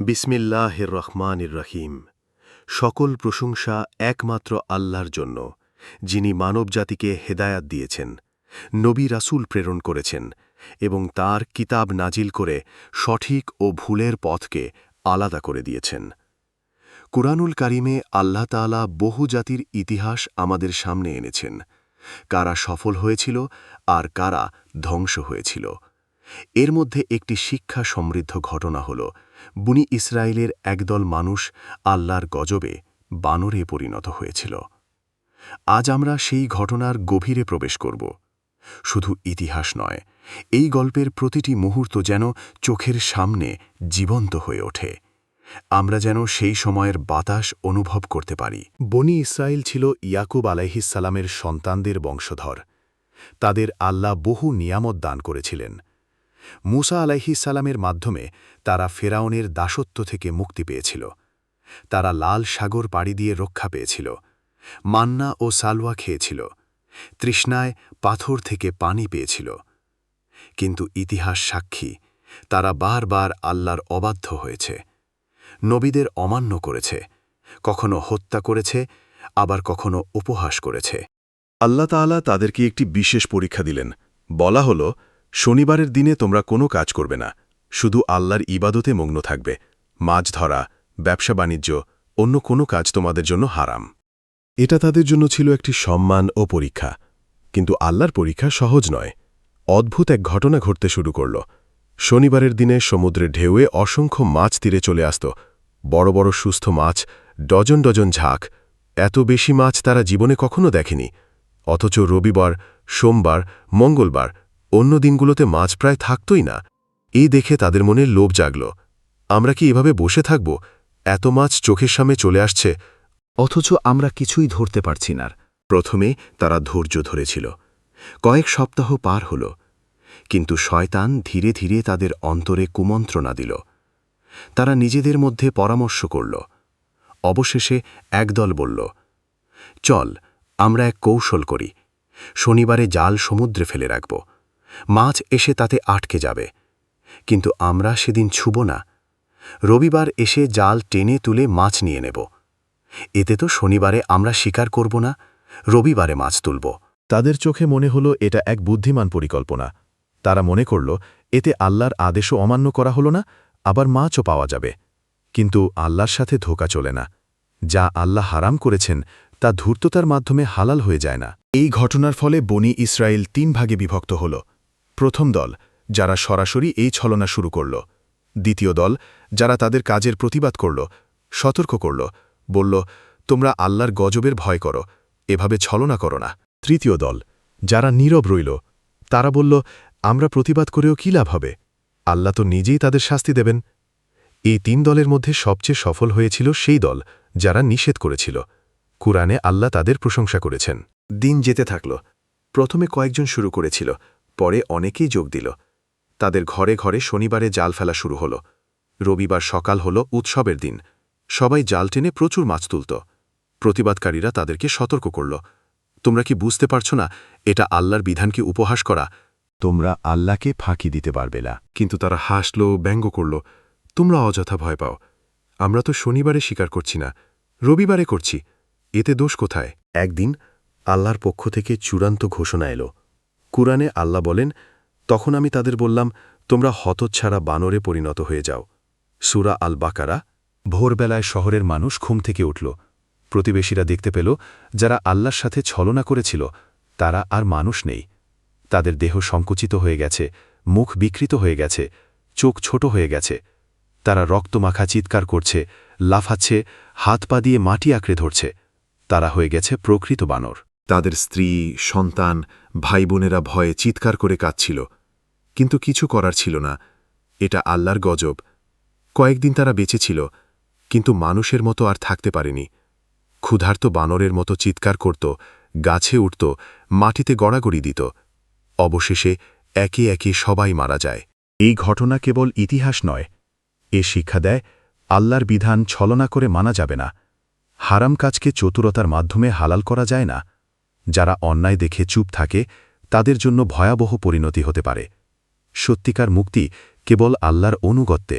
বিসমিল্লাহির রহমানির রহিম সকল প্রশংসা একমাত্র আল্লাহর জন্য, যিনি মানবজাতিকে হেদায়াত দিয়েছেন, নবী রাসুল প্রেরণ করেছেন, এবং তার কিতাব নাজিল করে সঠিক ও ভুলের পথকে আলাদা করে দিয়েছেন। কুরআনুল কারিমে আল্লাহ তাআলা বহু জাতির ইতিহাস আমাদের সামনে এনেছেন, কারা সফল হয়েছিল আর কারা ধ্বংস হয়েছিল। এর মধ্যে একটি শিক্ষা সমৃদ্ধ ঘটনা হল, বুনি ইসরায়েলের একদল মানুষ আল্লাহর গজবে বানরে পরিণত হয়েছিল। আজ আমরা সেই ঘটনার গভীরে প্রবেশ করব। শুধু ইতিহাস নয়, এই গল্পের প্রতিটি মুহূর্ত যেন চোখের সামনে জীবন্ত হয়ে ওঠে। আমরা যেন সেই সময়ের বাতাস অনুভব করতে পারি। বনি ইসরায়েল ছিল ইয়াকুব আলাইহিসালামের সন্তানদের বংশধর। তাদের আল্লাহ বহু নিয়ামত দান করেছিলেন। মুসা আলাইহিসালামের মাধ্যমে তারা ফেরাউনের দাসত্ব থেকে মুক্তি পেয়েছিল। তারা লাল সাগর পাড়ি দিয়ে রক্ষা পেয়েছিল। মান্না ও সালওয়া খেয়েছিল। তৃষ্ণায় পাথর থেকে পানি পেয়েছিল। কিন্তু ইতিহাস সাক্ষী, তারা বারবার আল্লাহর অবাধ্য হয়েছে। নবীদের অমান্য করেছে, কখনো হত্যা করেছে, আবার কখনো উপহাস করেছে। আল্লাহ তাআলা তাদেরকে একটি বিশেষ পরীক্ষা দিলেন। বলা হল শনিবারের দিনে তোমরা কোনো কাজ করবে না, শুধু আল্লাহর ইবাদতে মগ্ন থাকবে, মাছ ধরা, ব্যবসা বাণিজ্য, অন্য কোনো কাজ তোমাদের জন্য হারাম। এটা তাদের জন্য ছিল একটি সম্মান ও পরীক্ষা, কিন্তু আল্লাহর পরীক্ষা সহজ নয়। অদ্ভুত এক ঘটনা ঘটতে শুরু করল। শনিবারের দিনে সমুদ্রের ঢেউয়ে অসংখ্য মাছ তীরে চলে আসত, বড় বড় সুস্থ মাছ, ডজন ডজন ঝাঁক, এত বেশি মাছ তারা জীবনে কখনো দেখেনি, অথচ রবিবার, সোমবার, মঙ্গলবার অন্য দিনগুলোতে মাছ প্রায় থাকতই না। এই দেখে তাদের মনে লোভ জাগল। আমরা কি এভাবে বসে থাকব? এত মাছ চোখের সামনে চলে আসছে। অথচ আমরা কিছুই ধরতে পারছি না। প্রথমে তারা ধৈর্য ধরেছিল। কয়েক সপ্তাহ পার হল। কিন্তু শয়তান ধীরে ধীরে তাদের অন্তরে কুমন্ত্রণা দিল। তারা নিজেদের মধ্যে পরামর্শ করল। অবশেষে একদল বলল, চল, আমরা এক কৌশল করি। শনিবারে জাল সমুদ্রে ফেলে রাখব। মাছ এসে তাতে আটকে যাবে। কিন্তু আমরা সেদিন ছুব না। রবিবার এসে জাল টেনে তুলে মাছ নিয়ে নেব। এতে তো শনিবারে আমরা শিকার করব না, রবিবারে মাছ তুলব। তাদের চোখে মনে হল এটা এক বুদ্ধিমান পরিকল্পনা। তারা মনে করল, এতে আল্লাহর আদেশও অমান্য করা হল না, আবার মাছও পাওয়া যাবে। কিন্তু আল্লাহর সাথে ধোকা চলে না। যা আল্লাহ হারাম করেছেন, তা ধূর্ততার মাধ্যমে হালাল হয়ে যায় না। এই ঘটনার ফলে বনি ইসরায়েল তিন ভাগে বিভক্ত হল। প্রথম দল, যারা সরাসরি এই ছলনা শুরু করল। দ্বিতীয় দল, যারা তাদের কাজের প্রতিবাদ করল, সতর্ক করল, বলল, তোমরা আল্লাহর গজবের ভয় করো, এভাবে ছলনা করো না। তৃতীয় দল, যারা নীরব রইল, তারা বলল, আমরা প্রতিবাদ করেও কী লাভ হবে? আল্লাহ তো নিজেই তাদের শাস্তি দেবেন। এই তিন দলের মধ্যে সবচেয়ে সফল হয়েছিল সেই দল, যারা নিষেধ করেছিল। কুরআনে আল্লাহ তাদের প্রশংসা করেছেন। দিন যেতে থাকল। প্রথমে কয়েকজন শুরু করেছিল। পরে অনেকেই যোগ দিল। তাদের ঘরে ঘরে শনিবারে জাল ফেলা শুরু হল। রবিবার সকাল হল উৎসবের দিন। সবাই জাল টেনে প্রচুর মাছ তুলত। প্রতিবাদকারীরা তাদেরকে সতর্ক করল। তোমরা কি বুঝতে পারছ না এটা আল্লাহর বিধানকে উপহাস করা? তোমরা আল্লাহকে ফাঁকি দিতে পারবে না। কিন্তু তারা হাসল ব্যঙ্গ করল। তোমরা অযথা ভয় পাও। আমরা তো শনিবারে স্বীকার করছি না রবিবারে করছি। এতে দোষ কোথায়? একদিন আল্লাহর পক্ষ থেকে চূড়ান্ত ঘোষণা এলো। কুরআনে আল্লাহ বলেন, তখন আমি তাদের বললাম, তোমরা হতচ্ছাড়া বানরে পরিণত হয়ে যাও। সুরা আল বাকারা ভোরবেলায় শহরের মানুষ ঘুম থেকে উঠল। প্রতিবেশীরা দেখতে পেল, যারা আল্লাহর সাথে ছলনা করেছিল, তারা আর মানুষ নেই। তাদের দেহ সংকুচিত হয়ে গেছে, মুখ বিকৃত হয়ে গেছে, চোখ ছোট হয়ে গেছে। তারা রক্তমাখা চিৎকার করছে, লাফাচ্ছে, হাত পা দিয়ে মাটি আঁকড়ে ধরছে। তারা হয়ে গেছে প্রকৃত বানর। তাদের স্ত্রী, সন্তান ভাই বোনেরা ভয়ে চিৎকার করে কাঁদছিল। কিন্তু কিছু করার ছিল না। এটা আল্লাহর গজব। কয়েকদিন তারা বেঁচেছিল কিন্তু মানুষের মতো আর থাকতে পারেনি। ক্ষুধার্ত বানরের মতো চিৎকার করত, গাছে উঠত, মাটিতে গড়াগড়ি দিত। অবশেষে একে একে সবাই মারা যায়। এই ঘটনা কেবল ইতিহাস নয়। এ শিক্ষা দেয়, আল্লাহর বিধান ছলনা করে মানা যাবে না। হারাম কাজকে চতুরতার মাধ্যমে হালাল করা যায় না। যারা অন্যায় দেখে চুপ থাকে, তাদের জন্য ভয়াবহ পরিণতি হতে পারে। সত্যিকার মুক্তি কেবল আল্লাহর অনুগত্যে